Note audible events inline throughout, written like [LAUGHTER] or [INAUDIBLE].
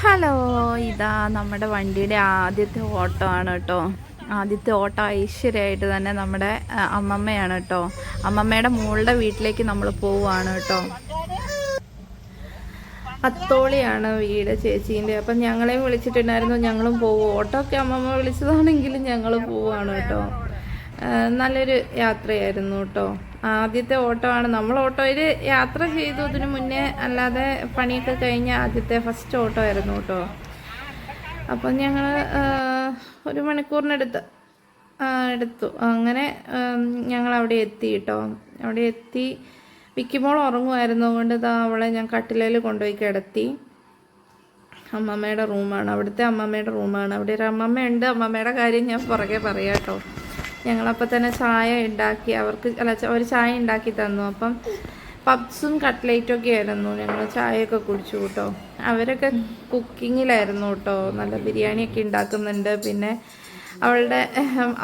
Hello ഇതാ നമ്മുടെ വണ്ടിയുടെ ആദ്യത്തെ ഓട്ടോ ആണ് കേട്ടോ. ആദ്യത്തെ ഓട്ടോ ഐശ്വര്യമായിട്ട് തന്നെ നമ്മുടെ അമ്മമ്മയാണ് കേട്ടോ. അമ്മമ്മയുടെ മോളുടെ വീട്ടിലേക്ക് നമ്മൾ പോവുകയാണ് കേട്ടോ. അത്തോളിയാണ് വീട് ചേച്ചീന്റെ. അപ്പം ഞങ്ങളെയും വിളിച്ചിട്ടുണ്ടായിരുന്നു ഞങ്ങളും പോവും. ഓട്ടോ ഒക്കെ അമ്മമ്മ വിളിച്ചതാണെങ്കിലും ഞങ്ങൾ പോവുകയാണ് കേട്ടോ. നല്ലൊരു യാത്രയായിരുന്നു കേട്ടോ. ആദ്യത്തെ ഓട്ടോ ആണ്. നമ്മൾ ഓട്ടോയിൽ യാത്ര ചെയ്തു. അതിന് മുന്നേ അല്ലാതെ പണിയൊക്കെ കഴിഞ്ഞ ആദ്യത്തെ ഫസ്റ്റ് ഓട്ടോ ആയിരുന്നു കേട്ടോ. അപ്പം ഞങ്ങൾ ഒരു മണിക്കൂറിനടുത്ത് എടുത്തു. അങ്ങനെ ഞങ്ങൾ അവിടെ എത്തി കേട്ടോ. അവിടെ എത്തി. വിക്കിമോൾ ഉറങ്ങുമായിരുന്നു. കൊണ്ട് ഇതാ അവളെ ഞാൻ കട്ടിലയിൽ കൊണ്ടുപോയി കിടത്തി. അമ്മമ്മയുടെ റൂമാണ്. അവിടുത്തെ അമ്മമ്മയുടെ റൂമാണ്. അവിടെ ഒരു അമ്മമ്മയുണ്ട്. അമ്മമ്മയുടെ കാര്യം ഞാൻ പുറകെ പറയാം കേട്ടോ. ഞങ്ങളപ്പോൾ തന്നെ ചായ ഉണ്ടാക്കി അവർക്ക് അല്ല അവർ ചായ ഉണ്ടാക്കി തന്നു. അപ്പം പബ്സും കട്ട്ലേറ്റും ഒക്കെ ആയിരുന്നു. ഞങ്ങൾ ചായയൊക്കെ കുടിച്ചു കേട്ടോ അവരൊക്കെ കുക്കിങ്ങിലായിരുന്നു കേട്ടോ നല്ല ബിരിയാണിയൊക്കെ ഉണ്ടാക്കുന്നുണ്ട് പിന്നെ അവളുടെ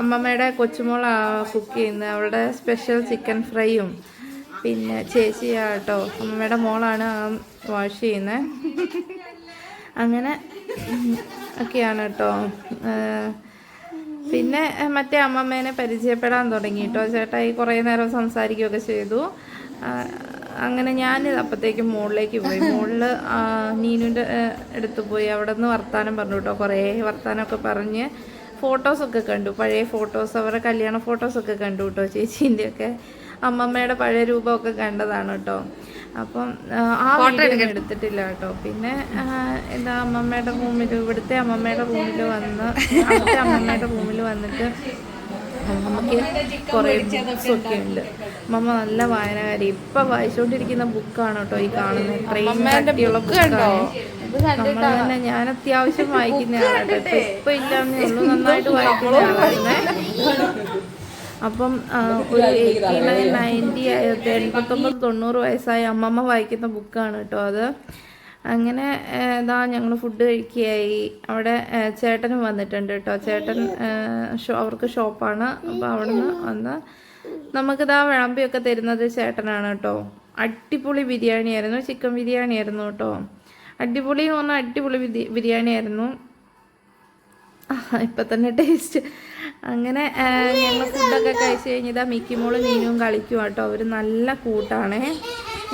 അമ്മമ്മയുടെ കൊച്ചുമോൾ കുക്ക് ചെയ്യുന്നത്. അവളുടെ സ്പെഷ്യൽ ചിക്കൻ ഫ്രൈയും. പിന്നെ ചേച്ചിയാ കേട്ടോ അമ്മമ്മയുടെ മോളാണ് വാഷ് ചെയ്യുന്നത് അങ്ങനെ ഒക്കെയാണ് കേട്ടോ പിന്നെ മറ്റേ അമ്മമ്മേനെ പരിചയപ്പെടാൻ തുടങ്ങി കേട്ടോ ഈ കുറേ നേരം സംസാരിക്കുകയൊക്കെ ചെയ്തു. അങ്ങനെ ഞാൻ അപ്പോഴത്തേക്കും മുകളിലേക്ക് പോയി. മുകളിൽ നീനുവിന്റെ അടുത്ത് പോയി. അവിടെ നിന്ന് വർത്താനം പറഞ്ഞു കേട്ടോ കുറേ വർത്താനമൊക്കെ പറഞ്ഞ് ഫോട്ടോസൊക്കെ കണ്ടു. പഴയ ഫോട്ടോസ് അവരുടെ കല്യാണ ഫോട്ടോസൊക്കെ കണ്ടു കേട്ടോ ചേച്ചീന്റെയൊക്കെ അമ്മമ്മയുടെ പഴയ രൂപമൊക്കെ കണ്ടതാണ് കേട്ടോ. അപ്പം ആ, വീഡിയോ എടുത്തിട്ടില്ല കേട്ടോ. പിന്നെ എന്താ അമ്മമ്മയുടെ റൂമിൽ ഇവിടുത്തെ അമ്മമ്മയുടെ റൂമിൽ വന്ന് അവിടുത്തെ അമ്മമ്മയുടെ റൂമിൽ വന്നിട്ട് അമ്മമ്മക്ക് കുറേ ബുക്സൊക്കെ ഉണ്ട്. അമ്മമ്മ നല്ല വായനകാരി. ഇപ്പൊ വായിച്ചുകൊണ്ടിരിക്കുന്ന ബുക്കാണ് കേട്ടോ ഈ കാണുന്നത് ഇത്രയും കട്ടിയുള്ള ബുക്കാണ് നമ്മൾ തന്നെ ഞാൻ അത്യാവശ്യം വായിക്കുന്ന ആളാണ് ഇപ്പൊ ഇല്ലാന്നേ ഉള്ളൂ. നന്നായിട്ട് വായിക്കുന്ന ആളായിരുന്നേ അപ്പം ഒരു എയ്റ്റി നയൻ നയന്റി എൺപത്തൊമ്പത് തൊണ്ണൂറ് വയസ്സായ അമ്മമ്മ വായിക്കുന്ന ബുക്കാണ് കേട്ടോ അത്. അങ്ങനെ ഇതാ ഞങ്ങൾ ഫുഡ് കഴിക്കുകയായി. അവിടെ ചേട്ടനും വന്നിട്ടുണ്ട് കേട്ടോ. ചേട്ടൻ ഷോ അവർക്ക് ഷോപ്പാണ്. അപ്പോൾ അവിടുന്ന് വന്ന് നമുക്കിതാ വിളമ്പിയൊക്കെ തരുന്നത് ചേട്ടനാണ് കേട്ടോ. അടിപൊളി ബിരിയാണി ആയിരുന്നു. ചിക്കൻ ബിരിയാണി ആയിരുന്നു കേട്ടോ. അടിപൊളി എന്ന് പറഞ്ഞാൽ അടിപൊളി ബിരിയാണിയായിരുന്നു ബിരിയാണി ആയിരുന്നു. ഇപ്പം തന്നെ ടേസ്റ്റ് അങ്ങനെ ഞങ്ങൾ ഫുഡൊക്കെ കഴിച്ച് കഴിഞ്ഞിതാ മിക്കിമോളും നീനും കളിക്കും കേട്ടോ. അവർ നല്ല കൂട്ടാണേ.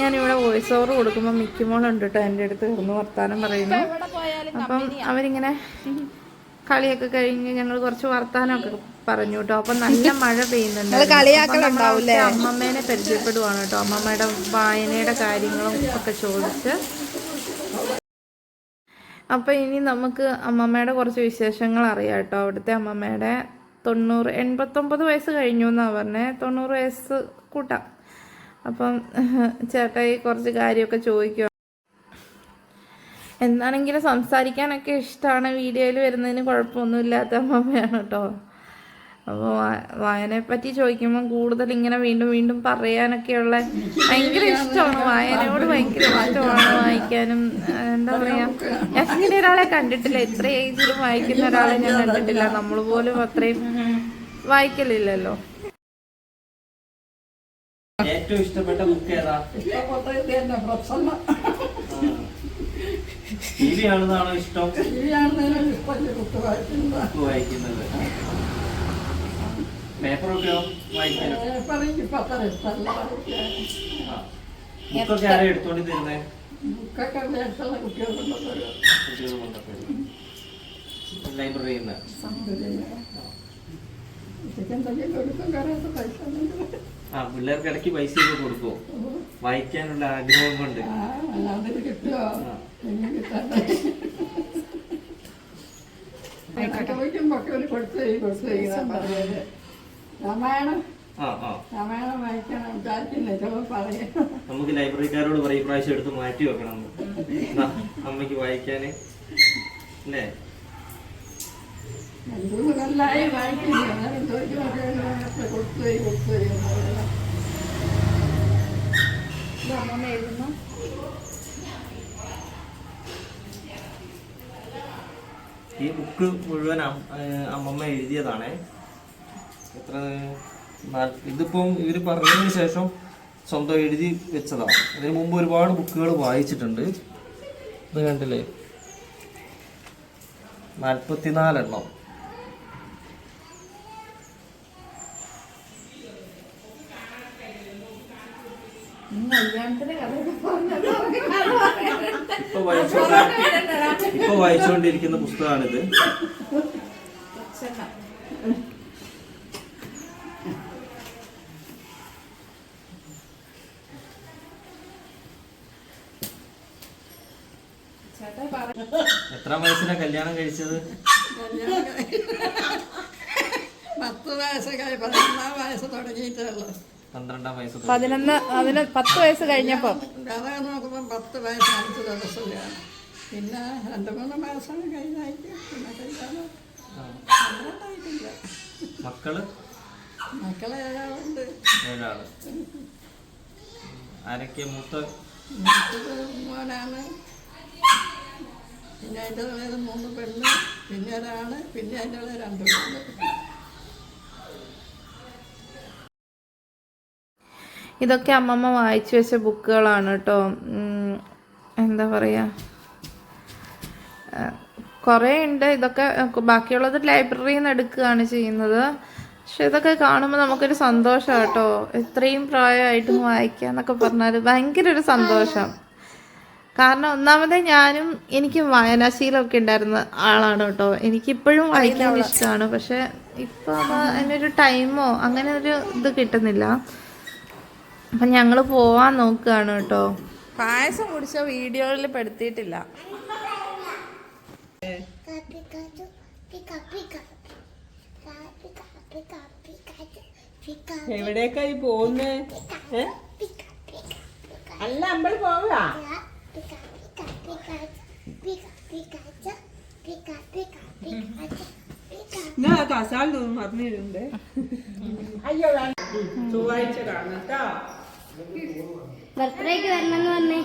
ഞാനിവിടെ വോയിസ് ഓവർ കൊടുക്കുമ്പോൾ മിക്കിമോളുണ്ട് കേട്ടോ എന്റെ അടുത്ത് കിടന്ന് വർത്താനം പറയുന്നു. അപ്പം അവരിങ്ങനെ കളിയൊക്കെ കഴിഞ്ഞ് ഞങ്ങൾ കുറച്ച് വർത്താനമൊക്കെ പറഞ്ഞു കേട്ടോ. അപ്പം നല്ല മഴ പെയ്യുന്നുണ്ട്. അമ്മമ്മേനെ പരിചയപ്പെടുവാണ് കേട്ടോ. അമ്മമ്മയുടെ വായനയുടെ കാര്യങ്ങളും ഒക്കെ ചോദിച്ച്. അപ്പം ഇനി നമുക്ക് അമ്മമ്മയുടെ കുറച്ച് വിശേഷങ്ങൾ അറിയാം കേട്ടോ. അവിടുത്തെ അമ്മമ്മയുടെ തൊണ്ണൂറ് എൺപത്തൊമ്പത് വയസ്സ് കഴിഞ്ഞു എന്നാണ് പറഞ്ഞത് തൊണ്ണൂറ് വയസ്സ് കൂട്ടാം. അപ്പം [LAUGHS] ചേട്ടായി കുറച്ച് കാര്യമൊക്കെ ചോദിക്കുക എന്താണെങ്കിലും സംസാരിക്കാനൊക്കെ ഇഷ്ടമാണ് വീഡിയോയിൽ വരുന്നതിന് കുഴപ്പമൊന്നുമില്ലാത്ത അമ്മയാണ് കേട്ടോ അപ്പോൾ വായനയെ പറ്റി ചോദിക്കുമ്പോൾ കൂടുതൽ ഇങ്ങനെ വീണ്ടും വീണ്ടും പറയാനൊക്കെയുള്ള ഭയങ്കര ഇഷ്ടമാണ്. വായനയോട് ഭയങ്കര ഇഷ്ടമാണ് വായിക്കാനും എന്താ പറയാ ഞാൻ ഇങ്ങനെ ഒരാളെ കണ്ടിട്ടില്ല. ഇത്ര ഏജിലും വായിക്കുന്ന ഒരാളെ ഞാൻ കണ്ടിട്ടില്ല. നമ്മൾ പോലും അത്രയും വായിക്കലില്ലല്ലോ. ഏറ്റവും ഇഷ്ടപ്പെട്ട ബുക്ക് ഏതാ? ടി വി ആണെന്നാണോ ഇഷ്ടം. ബുക്ക് വായിക്കുന്നത്. പേപ്പറൊക്കെയോ വായിക്കാനോ ബുക്കൊക്കെ ആരാ എടുത്തോണ്ട് തരുന്നേ കുട്ടികൾ കൊണ്ടുപോയി ലൈബ്രറിയിൽ നിന്ന് ആ പിള്ളേർക്ക് ഇടയ്ക്ക് പൈസ ഒക്കെ കൊടുക്കുമോ വായിക്കാനുള്ള ആഗ്രഹം കൊണ്ട് ആ. രാമായണം? രാമായണം വായിക്കാൻ പറയാം നമുക്ക് ലൈബ്രറിക്കാരോട് പറയും പ്രാവശ്യം എടുത്ത് മാറ്റി വെക്കണം. അമ്മയ്ക്ക് അമ്മയ്ക്ക് വായിക്കാന്. അല്ലേ? രണ്ടു കൊല്ലായി വായിക്കില്ല. ഈ ബുക്ക് മുഴുവൻ അമ്മമ്മ എഴുതിയതാണേ. എത്ര ഇതിപ്പം ഇവർ പറഞ്ഞതിന് ശേഷം സ്വന്തം എഴുതി വെച്ചതാണ്. അതിന് മുമ്പ് ഒരുപാട് ബുക്കുകൾ വായിച്ചിട്ടുണ്ട്. ഇത് കണ്ടില്ലേ? നാൽപ്പത്തിനാലെണ്ണം ഇപ്പൊ വായിച്ചോണ്ടിരിക്കുന്ന ഇപ്പൊ വായിച്ചുകൊണ്ടിരിക്കുന്ന പുസ്തകമാണിത്. എത്രാം വയസ്സിലാ കല്യാണം കഴിച്ചത്? പത്ത് വയസ്സ് പതിനൊന്നാം വയസ്സ് തുടങ്ങിയിട്ടുള്ളു പന്ത്രണ്ടാം വയസ്സ്. പതിനൊന്ന് അതിന് പത്ത് വയസ്സ് കഴിഞ്ഞപ്പോ? കഥ നോക്കുമ്പോൾ പത്ത് വയസ്സ് അഞ്ച് ദിവസമാണ് പിന്നെ രണ്ട് മൂന്ന് മാസം കഴിഞ്ഞായിട്ട് പിന്നെ കല്യാണം മക്കൾ? മക്കളെ ഏഴാളുണ്ട്. ഏഴാൾ. ആരൊക്കെ മൂത്ത? മൂത്തത് മോനാണ്. പിന്നെ അതിന്റെ ഉള്ളത് മൂന്ന് പെണ്ണ് പിന്നെ ഒരാണ് പിന്നെ അതിന്റെ ഉള്ളത് രണ്ട് പെണ്ണ്. ഇതൊക്കെ അമ്മമ്മ വായിച്ചു വെച്ച ബുക്കുകളാണ് കേട്ടോ. എന്താ പറയുക കുറേ ഉണ്ട്. ഇതൊക്കെ ബാക്കിയുള്ളത് ലൈബ്രറിയിൽ നിന്ന് എടുക്കുകയാണ് ചെയ്യുന്നത്. പക്ഷെ ഇതൊക്കെ കാണുമ്പോൾ നമുക്കൊരു സന്തോഷമാണ് കേട്ടോ. ഇത്രയും പ്രായമായിട്ടും വായിക്കുക എന്നൊക്കെ പറഞ്ഞാൽ ഭയങ്കര ഒരു സന്തോഷം. കാരണം ഒന്നാമത് ഞാനും എനിക്ക് വായനാശീലമൊക്കെ ഉണ്ടായിരുന്ന ആളാണ് കേട്ടോ. എനിക്കിപ്പോഴും വായിക്കാൻ ഇഷ്ടമാണ്. പക്ഷെ ഇപ്പോൾ അത് അതിനൊരു ടൈമോ അങ്ങനെ ഒരു ഇത് കിട്ടുന്നില്ല. അപ്പം ഞങ്ങൾ പോവാൻ നോക്കുകയാണ് കേട്ടോ. പായസം കുടിച്ച വീഡിയോയിൽ പെടുത്തിയിട്ടില്ല. എവിടേക്കായി പോകുന്നേ? അല്ല അമ്പലം പോവാ ഞാൻ കസാൽ തോന്നും പറഞ്ഞിട്ടുണ്ട് അയ്യോ വേണ്ട. ചൊവ്വാഴ്ച കാണാം കേട്ടോ. ബർത്ത്ഡേക്ക് വരണമെന്ന് പറഞ്ഞേ.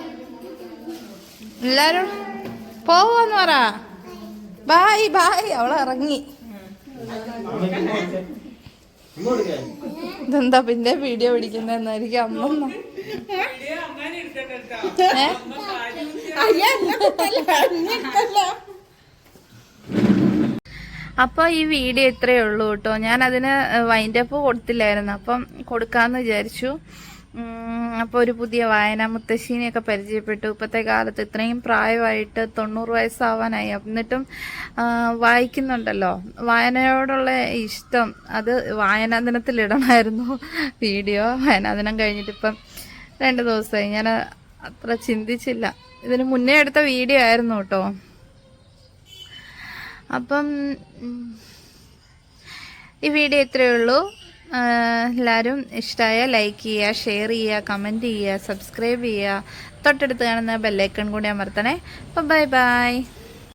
എല്ലാരും പോവാന്ന് പറ. Bye bye. അവൾ ഇറങ്ങി. ഇങ്ങോട്ട് കേ. ഇതെന്താ പിന്നെ വീഡിയോ പിടിക്കുന്നതെന്നായിരിക്കും അമ്മമ്മ. ഏ അപ്പോൾ ഈ വീഡിയോ ഇത്രയേ ഉള്ളൂ കേട്ടോ ഞാൻ അതിന് വൈൻഡപ്പ് കൊടുത്തില്ലായിരുന്നു. അപ്പം കൊടുക്കാന്ന് വിചാരിച്ചു. അപ്പോൾ ഒരു പുതിയ വായന മുത്തശ്ശീനെയൊക്കെ പരിചയപ്പെട്ടു. ഇപ്പോഴത്തെ കാലത്ത് ഇത്രയും പ്രായമായിട്ട് തൊണ്ണൂറ് വയസ്സാവാനായി. എന്നിട്ടും വായിക്കുന്നുണ്ടല്ലോ. വായനയോടുള്ള ഇഷ്ടം അത് വായനാ ദിനത്തിലിടണമായിരുന്നു വീഡിയോ. വായനാ ദിനം കഴിഞ്ഞിട്ട് ഇപ്പം രണ്ട് ദിവസമായി. ഞാൻ അത്ര ചിന്തിച്ചില്ല. ഇതിന് മുന്നേ എടുത്ത വീഡിയോ ആയിരുന്നു കേട്ടോ. അപ്പം ഈ വീഡിയോ ഇത്രയേ ഉള്ളൂ. എല്ലാവരും ഇഷ്ടമായ ലൈക്ക് ചെയ്യുക ഷെയർ ചെയ്യുക കമന്റ് ചെയ്യുക സബ്സ്ക്രൈബ് ചെയ്യുക. തൊട്ടടുത്ത് കാണുന്ന ബെല്ലൈക്കൺ കൂടി അമർത്തണേ. അപ്പം ബൈ ബൈ.